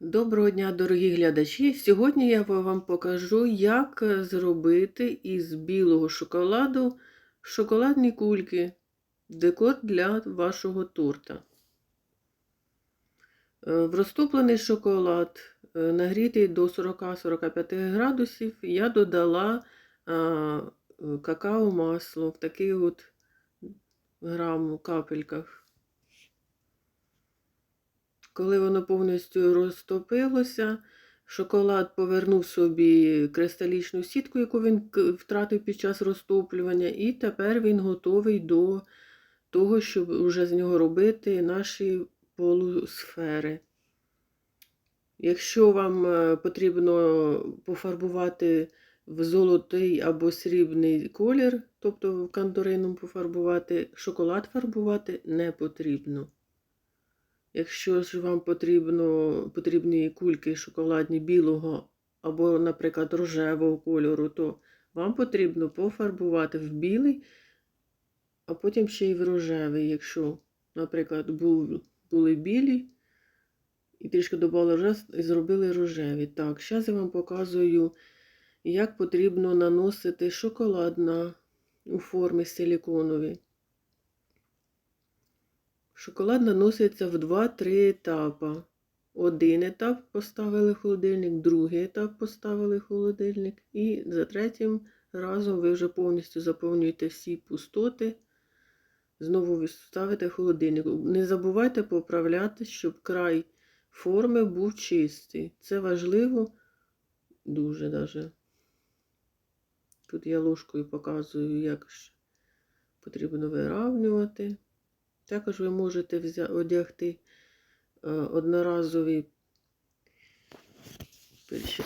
Доброго дня, дорогі глядачі! Сьогодні я вам покажу, як е, зробити із білого шоколаду шоколадні кульки, декор для вашого торта. Е, В розтоплений шоколад, е, нагрітий до 40-45 градусів, я додала е, какао-масло в таких от грам капельках. Коли воно повністю розтопилося, шоколад повернув собі кристалічну сітку, яку він втратив під час розтоплювання, і тепер він готовий до того, щоб вже з нього робити наші полусфери. Якщо вам е, потрібно пофарбувати в золотий або срібний колір, тобто кандорином пофарбувати, шоколад фарбувати не потрібно. Якщо ж вам потрібно, потрібні кульки шоколадні білого або, наприклад, рожевого кольору, то вам потрібно пофарбувати в білий, а потім ще й в рожевий. Якщо, наприклад, були білі і трішки додали рожев і зробили рожеві. Так, зараз я вам показую, як потрібно наносити шоколад на, у формі силіконові. Шоколад наноситься в 2-3 етапи. Один етап поставили в холодильник, другий етап поставили в холодильник, і за третім разом ви вже повністю заповнюєте всі пустоти. Знову ви ставите в холодильник. Не забувайте поправляти, щоб край форми був чистий. Це важливо дуже даже. Тут я ложкою показую, як потрібно виравнювати. Також ви можете одягти е, одноразові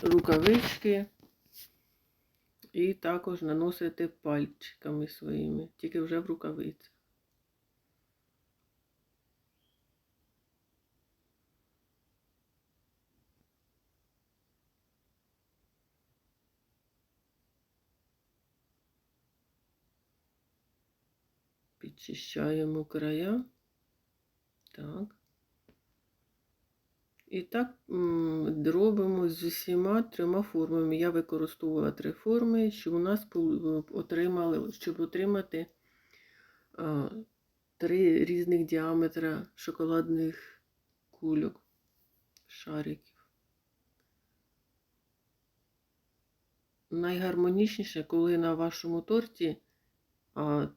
рукавички і також наносити пальчиками своїми, тільки вже в рукавицях. Підчищаємо края. Так. І так м, робимо з усіма трьома формами. Я використовувала три форми, щоб у нас отримали, щоб отримати а, три різних діаметра шоколадних кульок, шариків. Найгармонічніше, коли на вашому торті а,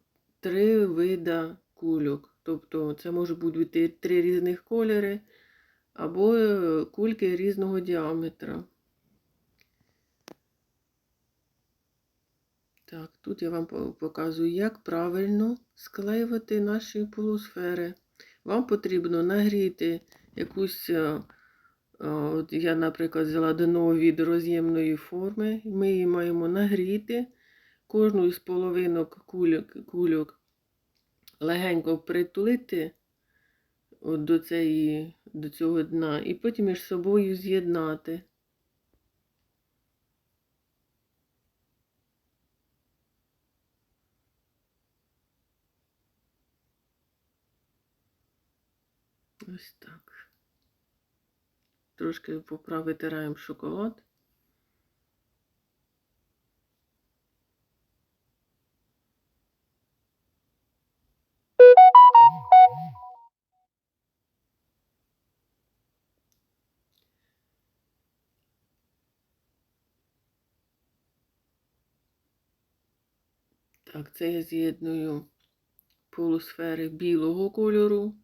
три вида кульок. Тобто це можуть бути три різних кольори або е, кульки різного діаметра. Так, тут я вам показую, як правильно склеювати наші полусфери. Вам потрібно нагріти якусь, е, е, от я, наприклад, взяла дно від роз'ємної форми. Ми її маємо нагріти. Кожну з половинок кульок, кульок легенько притулити от до, цієї, до цього дна і потім між собою з'єднати. Ось так. Трошки витираємо шоколад. Так, це я з'єдную полусфери білого кольору.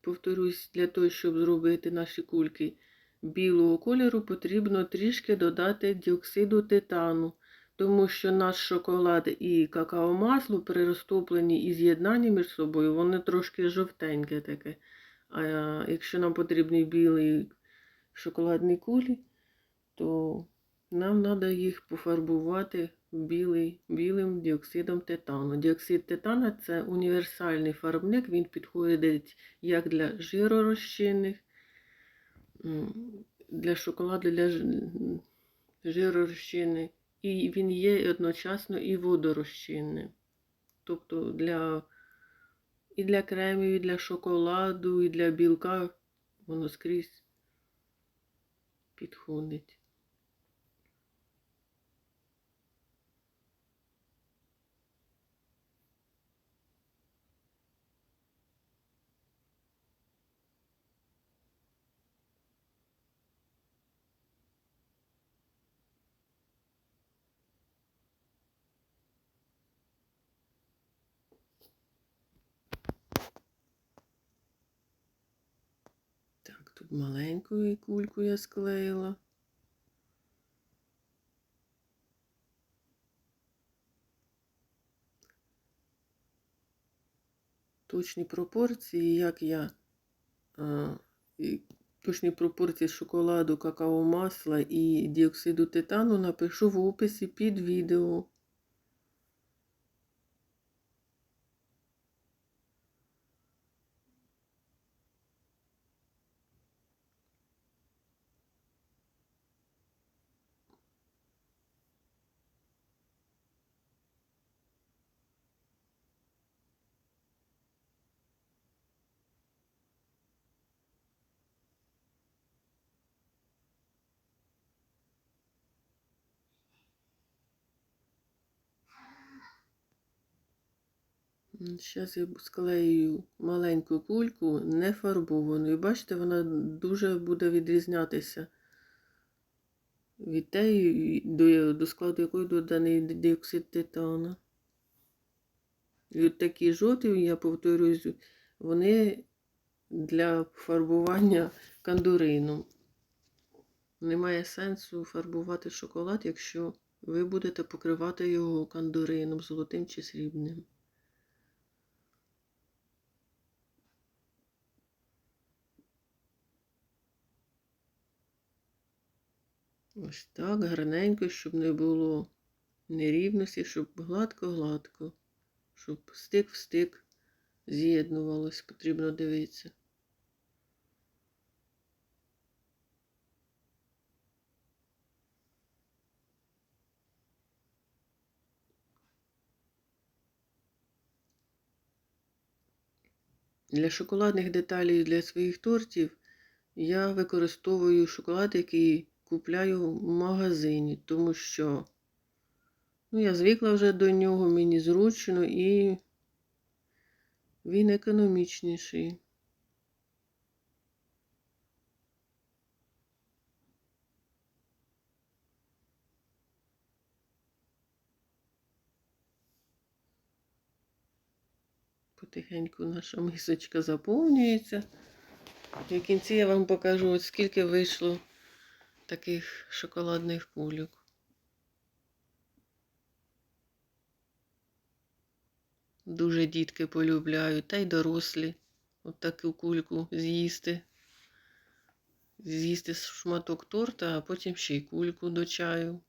Повторюсь, для того, щоб зробити наші кульки білого кольору, потрібно трішки додати діоксиду титану, тому що наш шоколад і какао-масло при розтопленні і з'єднанні між собою, вони трошки жовтеньке таке. А якщо нам потрібні білі шоколадні кулі, то нам треба їх пофарбувати білий, білим діоксидом титану. Діоксид титана це універсальний фарбник, він підходить як для жиророзчинних, для шоколаду, для жиророзчинних, і він є одночасно і водорозчинним. Тобто для, і для кремів, і для шоколаду, і для білка воно скрізь підходить. Так, тут маленьку кульку я склеїла. Точні пропорції, як я а, і точні пропорції шоколаду, какао масла і діоксиду титану напишу в описі під відео. Зараз я склею маленьку кульку, не фарбовану. І бачите, вона дуже буде відрізнятися від теї, до, до складу якої доданий діоксид титану. І от такі жовті, я повторююсь, вони для фарбування кандурином. Немає сенсу фарбувати шоколад, якщо ви будете покривати його кандурином, золотим чи срібним. Ось так, гарненько, щоб не було нерівності, щоб гладко-гладко, щоб стик в стик з'єднувалось, потрібно дивитися. Для шоколадних деталей для своїх тортів я використовую шоколад, який купляю в магазині, тому що ну, я звикла вже до нього, мені зручно і він економічніший. Потихеньку наша мисочка заповнюється. В кінці я вам покажу, от скільки вийшло таких шоколадних кульок. Дуже дітки полюбляють, та й дорослі от таку кульку з'їсти. З'їсти шматок торта, а потім ще й кульку до чаю.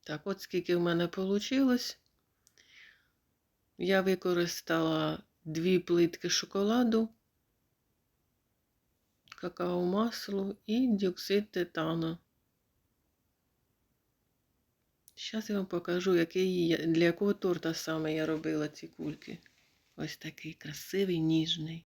Так, от скільки в мене вийшло. Я використала дві плитки шоколаду, какао масло і діоксид титану. Зараз я вам покажу, який, для якого торта саме я робила ці кульки. Ось такий красивий, ніжний.